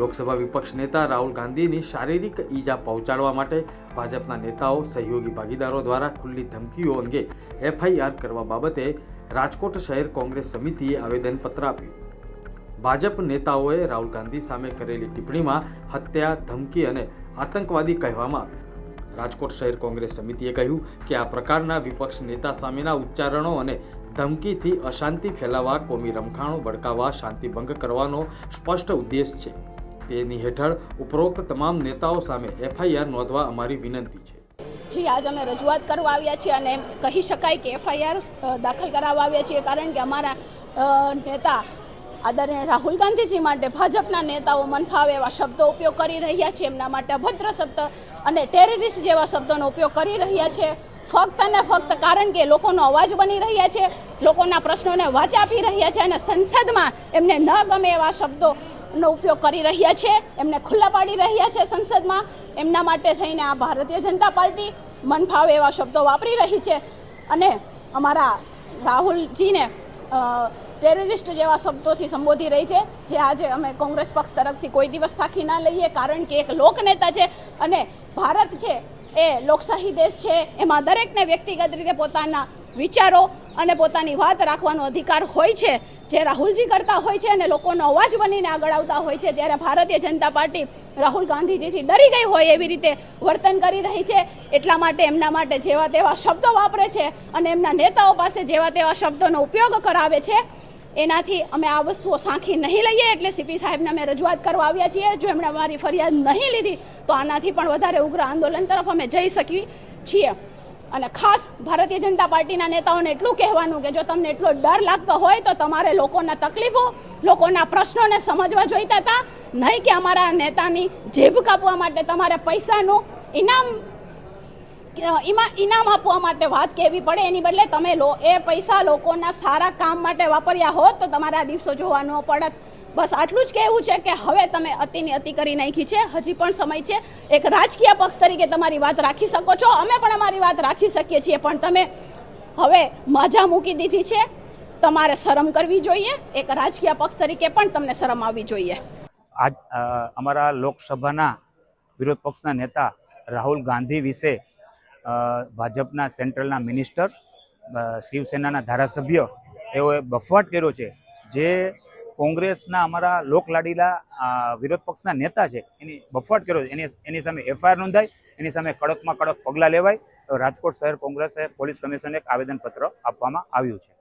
લોકસભા વિપક્ષ નેતા રાહુલ ગાંધીની શારીરિક ઈજા પહોંચાડવા માટે ભાજપના નેતાઓ, સહયોગી ભાગીદારો દ્વારા ખુલ્લી ધમકીઓ અંગે એફઆઈઆર કરવા બાબતે રાજકોટ શહેર કોંગ્રેસ સમિતિએ આવેદનપત્ર આપ્યું. ભાજપ નેતાઓએ રાહુલ ગાંધી સામે કરેલી ટિપ્પણીમાં હત્યા, ધમકી અને આતંકવાદી કહેવામાં આવ્યા. રાજકોટ શહેર કોંગ્રેસ સમિતિએ કહ્યું કે આ પ્રકારના વિપક્ષ નેતા સામેના ઉચ્ચારણો અને ધમકીથી અશાંતિ ફેલાવવા, કોમી રમખાણો ભડકાવવા શાંતિ ભંગ કરવાનો સ્પષ્ટ ઉદ્દેશ છે. તેની હેઠળ ઉપરોક્ત તમામ નેતાઓ સામે એફઆઈઆર નોંધવા અમારી વિનંતી છે. જી, આજ અમે રજૂઆત કરવા આવ્યા છીએ અને કહી શકાય કે એફઆઈઆર દાખલ કરાવવા આવ્યા છીએ કારણ કે અમારા નેતા આદરણીય રાહુલ ગાંધીજી માટે ભાજપના નેતાઓ મનફાવે એવા શબ્દો ઉપયોગ કરી રહ્યા છે. એમના માટે અભદ્ર શબ્દ અને ટેરરિસ્ટ જેવા શબ્દોનો ઉપયોગ કરી રહ્યા છે. ફક્ત અને ફક્ત કારણ કે લોકોનો અવાજ બની રહ્યા છે, લોકોના પ્રશ્નોને વાચા આપી રહ્યા છે અને સંસદમાં એમને ન ગમે એવા શબ્દોનો ઉપયોગ કરી રહ્યા છે. એમને ખુલ્લા પાડી રહ્યા છે સંસદમાં. એમના માટે થઈને આ ભારતીય જનતા પાર્ટી મન ફાવે એવા શબ્દો વાપરી રહી છે. અને અમારા રાહુલજીને ટેરરિસ્ટ જેવા શબ્દોથી સંબોધી રહી છે. જે આજે અમે કોંગ્રેસ પક્ષ તરફથી કોઈ દિવસ થાકી ના લઈએ, કારણ કે એક લોકનેતા છે અને ભારત છે એ લોકશાહી દેશ છે. એમાં દરેકને વ્યક્તિગત રીતે પોતાના વિચારો અને પોતાની વાત રાખવાનો અધિકાર હોય છે. જે રાહુલજી કરતા હોય છે અને લોકોનો અવાજ બનીને આગળ આવતા હોય છે, ત્યારે ભારતીય જનતા પાર્ટી રાહુલ ગાંધીજીથી ડરી ગઈ હોય એવી રીતે વર્તન કરી રહી છે. એટલા માટે એમના માટે જેવા તેવા શબ્દો વાપરે છે અને એમના નેતાઓ પાસે જેવા તેવા શબ્દોનો ઉપયોગ કરાવે છે. એનાથી અમે આ વસ્તુઓ સાંખી નહીં લઈએ એટલે સીપી સાહેબને અમે રજૂઆત કરવા આવ્યા છીએ. જો એમણે અમારી ફરિયાદ નહીં લીધી, તો આનાથી પણ વધારે ઉગ્ર આંદોલન તરફ અમે જઈ શકીએ છીએ. અને ખાસ ભારતીય જનતા પાર્ટીના નેતાઓને એટલું કહેવાનું કે જો તમને એટલો ડર લાગતો હોય તો તમારે લોકોના તકલીફો, લોકોના પ્રશ્નોને સમજવા જોઈતા હતા. નહીં કે અમારા નેતાની જેબ કાપવા માટે તમારે પૈસાનું ઇનામ ઇનામ આપવા માટે વાત કહેવી પડે. એની બદલે તમે લો, એ પૈસા લોકોના સારા કામ માટે વાપર્યા હોત તો તમારે દિવસો જોવાનો પડત. બસ આટલું જ કહેવું છે કે હવે તમે અતિની અતિ કરી નાખી છે, હજી પણ સમય છે. એક રાજકીય પક્ષ તરીકે તમારી વાત રાખી શકો છો. અમે પણ અમારી વાત રાખી શકીએ છીએ, પણ તમે હવે માજા મૂકી દીધી છે. તમારે શરમ કરવી જોઈએ. એક રાજકીય પક્ષ તરીકે પણ તમને શરમ આવવી જોઈએ. આજ અમારા લોકસભાના વિરોધ પક્ષના નેતા રાહુલ ગાંધી વિશે ભાજપના સેન્ટ્રલના મિનિસ્ટર શિવસેનાના ધારાસભ્ય એઓએ બફવાટ કર્યો છે. જે કોંગ્રેસના અમારા લોકલાડીલા વિરોધ પક્ષના નેતા છે, એની બફવાટ કર્યો એની એની સામે એફઆઈઆર નોંધાય એની સામે કડકમાં કડક પગલાં લેવાય રાજકોટ શહેર કોંગ્રેસે પોલીસ કમિશનને એક આવેદનપત્ર આપવામાં આવ્યું છે.